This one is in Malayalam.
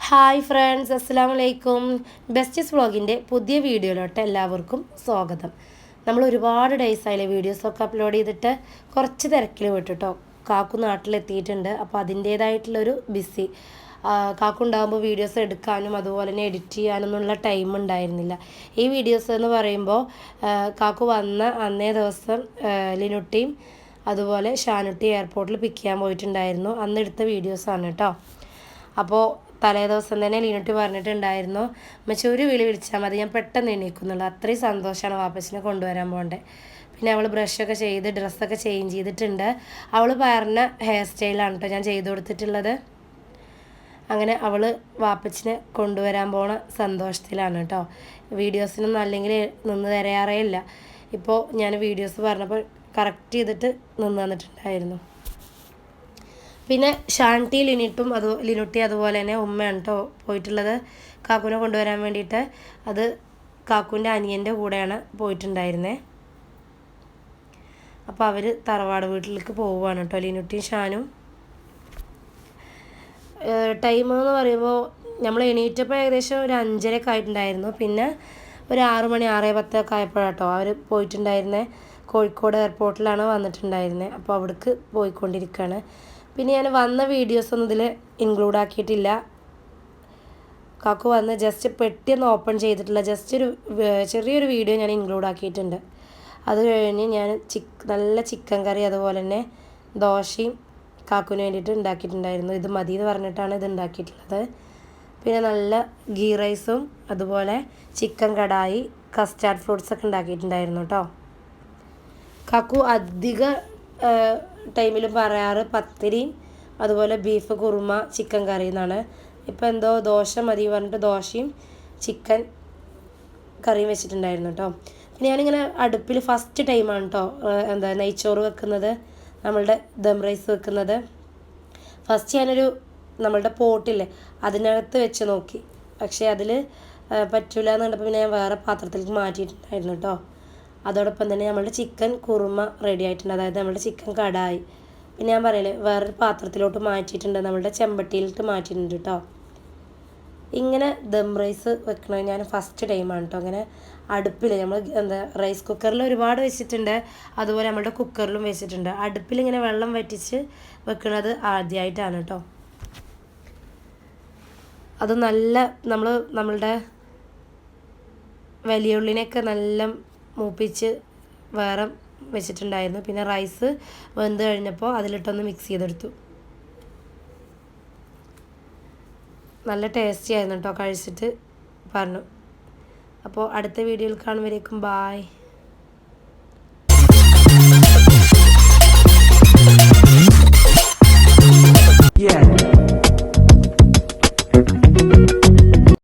ഹായ് ഫ്രണ്ട്സ് അസ്സാം വലൈക്കും ബെസ്റ്റസ് വ്ളോഗിന്റെ പുതിയ വീഡിയോയിലോട്ട് എല്ലാവർക്കും സ്വാഗതം. നമ്മൾ ഒരുപാട് ഡേയ്സ് ആയില്ലേ വീഡിയോസൊക്കെ അപ്ലോഡ് ചെയ്തിട്ട് കുറച്ച് തിരക്കിൽ വിട്ടിട്ടോ. കാക്കു നാട്ടിലെത്തിയിട്ടുണ്ട് അപ്പോൾ അതിന്റേതായിട്ടുള്ളൊരു ബിസി കാക്കു ഉണ്ടാകുമ്പോൾ വീഡിയോസ് എടുക്കാനും അതുപോലെ തന്നെ എഡിറ്റ് ചെയ്യാനൊന്നുള്ള ടൈം ഉണ്ടായിരുന്നില്ല. ഈ വീഡിയോസ് എന്ന് പറയുമ്പോൾ കാക്കു വന്ന അന്നേ ദിവസം ലിനുട്ടിയും അതുപോലെ ഷാനുട്ടി എയർപോർട്ടിൽ പിക്ക് ചെയ്യാൻ പോയിട്ടുണ്ടായിരുന്നു. അന്ന് എടുത്ത വീഡിയോസാണ് കേട്ടോ അപ്പോൾ തലേ ദിവസം തന്നെ ലീനുട്ടി പറഞ്ഞിട്ടുണ്ടായിരുന്നു അമ്മച്ചി ഒരു വിളി വിളിച്ചാൽ മതി ഞാൻ പെട്ടെന്ന് എണീക്കുന്നുള്ളൂ. അത്രയും സന്തോഷമാണ് വാപ്പച്ചിനെ കൊണ്ടുവരാൻ പോകേണ്ടത് പിന്നെ അവൾ ബ്രഷൊക്കെ ചെയ്ത് ഡ്രസ്സൊക്കെ ചേഞ്ച് ചെയ്തിട്ടുണ്ട്. അവൾ പറഞ്ഞ ഹെയർ സ്റ്റൈലാണ് കേട്ടോ ഞാൻ ചെയ്തു കൊടുത്തിട്ടുള്ളത്. അങ്ങനെ അവൾ വാപ്പച്ചിനെ കൊണ്ടുവരാൻ പോണ സന്തോഷത്തിലാണ് കേട്ടോ വീഡിയോസിനൊന്നും അല്ലെങ്കിൽ നിന്ന് തരാറേ ഇല്ല. ഇപ്പോൾ ഞാൻ വീഡിയോസ് പറഞ്ഞപ്പോൾ കറക്റ്റ് ചെയ്തിട്ട് നിന്ന് തന്നിട്ടുണ്ടായിരുന്നു പിന്നെ ഷാന്റി ലിനിട്ടും അത് ലിനുട്ടി അതുപോലെ തന്നെ ഉമ്മയാണ് കേട്ടോ പോയിട്ടുള്ളത്. കാക്കുവിനെ കൊണ്ടുവരാൻ വേണ്ടിയിട്ട് അത് കാക്കുവിന്റെ അനിയന്റെ കൂടെയാണ് പോയിട്ടുണ്ടായിരുന്നത് അപ്പോൾ അവർ തറവാട് വീട്ടിലേക്ക് പോവുകയാണ് കേട്ടോ ലിനുട്ടിയും ഷാനും. ടൈം എന്ന് പറയുമ്പോൾ നമ്മൾ എണീറ്റപ്പോൾ ഏകദേശം ഒരു അഞ്ചരയൊക്കെ ആയിട്ടുണ്ടായിരുന്നു. പിന്നെ ഒരു ആറ് മണി ആറേ പത്തൊക്കെ ആയപ്പോഴാട്ടോ അവർ പോയിട്ടുണ്ടായിരുന്നത് കോഴിക്കോട് എയർപോർട്ടിലാണ് വന്നിട്ടുണ്ടായിരുന്നത് അപ്പോൾ അവിടേക്ക് പോയിക്കൊണ്ടിരിക്കുകയാണ് പിന്നെ ഞാൻ വന്ന വീഡിയോസ് ഒന്നും ഇതിൽ ഇൻക്ലൂഡ് ആക്കിയിട്ടില്ല. കാക്കു വന്ന് ജസ്റ്റ് പെട്ടി ഒന്ന് ഓപ്പൺ ചെയ്തിട്ടില്ല ജസ്റ്റ് ഒരു ചെറിയൊരു വീഡിയോ ഞാൻ ഇൻക്ലൂഡ് ആക്കിയിട്ടുണ്ട്. അത് കഴിഞ്ഞ് ഞാൻ ചിക്ക് നല്ല ചിക്കൻ കറി അതുപോലെ തന്നെ ദോശയും കാക്കുവിന് വേണ്ടിയിട്ട് ഉണ്ടാക്കിയിട്ടുണ്ടായിരുന്നു. ഇത് മതി എന്ന് പറഞ്ഞിട്ടാണ് ഇത് ഉണ്ടാക്കിയിട്ടുള്ളത്. പിന്നെ നല്ല ഗീ റൈസും അതുപോലെ ചിക്കൻ കടായി കസ്റ്റാർഡ് ഫ്രൂട്ട്സൊക്കെ ഉണ്ടാക്കിയിട്ടുണ്ടായിരുന്നു കേട്ടോ കാക്കു അധിക ടൈമിലും പറയാറ് പത്തിരിയും അതുപോലെ ബീഫ് കുറുമ ചിക്കൻ കറി എന്നാണ്. ഇപ്പം എന്തോ ദോശ മതി പറഞ്ഞിട്ട് ദോശയും ചിക്കൻ കറിയും വെച്ചിട്ടുണ്ടായിരുന്നു കേട്ടോ പിന്നെ ഞാനിങ്ങനെ അടുപ്പിൽ ഫസ്റ്റ് ടൈമാണ് കേട്ടോ എന്താ നെയ്ച്ചോറ് വെക്കുന്നത് നമ്മളുടെ ദം റൈസ് വെക്കുന്നത്. ഫസ്റ്റ് ഞാനൊരു നമ്മളുടെ പോട്ടില്ലേ അതിനകത്ത് വെച്ച് നോക്കി. പക്ഷേ അതിൽ പറ്റൂല എന്ന് കണ്ടപ്പോൾ പിന്നെ ഞാൻ വേറെ പാത്രത്തിലേക്ക് മാറ്റിയിട്ടുണ്ടായിരുന്നു കേട്ടോ അതോടൊപ്പം തന്നെ നമ്മളുടെ ചിക്കൻ കുറുമ റെഡി ആയിട്ടുണ്ട്. അതായത് നമ്മുടെ ചിക്കൻ കടായി. പിന്നെ ഞാൻ പറയലേ വേറൊരു പാത്രത്തിലോട്ട് മാറ്റിയിട്ടുണ്ട്. നമ്മളുടെ ചെമ്പട്ടിയിലിട്ട് മാറ്റിയിട്ടുണ്ട് കേട്ടോ ഇങ്ങനെ ദം റൈസ് വെക്കണത് ഞാൻ ഫസ്റ്റ് ടൈമാണ് കേട്ടോ അങ്ങനെ അടുപ്പിൽ നമ്മൾ എന്താ റൈസ് കുക്കറിൽ ഒരുപാട് വെച്ചിട്ടുണ്ട്. അതുപോലെ നമ്മളുടെ കുക്കറിലും വെച്ചിട്ടുണ്ട്. അടുപ്പിൽ ഇങ്ങനെ വെള്ളം വറ്റിച്ച് വെക്കുന്നത് ആദ്യമായിട്ടാണ് കേട്ടോ അത് നല്ല നമ്മൾ നമ്മളുടെ വലിയ ഉള്ളിനെയൊക്കെ നല്ല മൂപ്പിച്ച് വേറെ വെച്ചിട്ടുണ്ടായിരുന്നു. പിന്നെ റൈസ് വെന്ത് കഴിഞ്ഞപ്പോൾ അതിലിട്ടൊന്ന് മിക്സ് ചെയ്തെടുത്തു. നല്ല ടേസ്റ്റി ആയിരുന്നു കേട്ടോ കഴിച്ചിട്ട് പറഞ്ഞു. അപ്പോൾ അടുത്ത വീഡിയോയിൽ കാണുമ്പോഴേക്കും ബായ്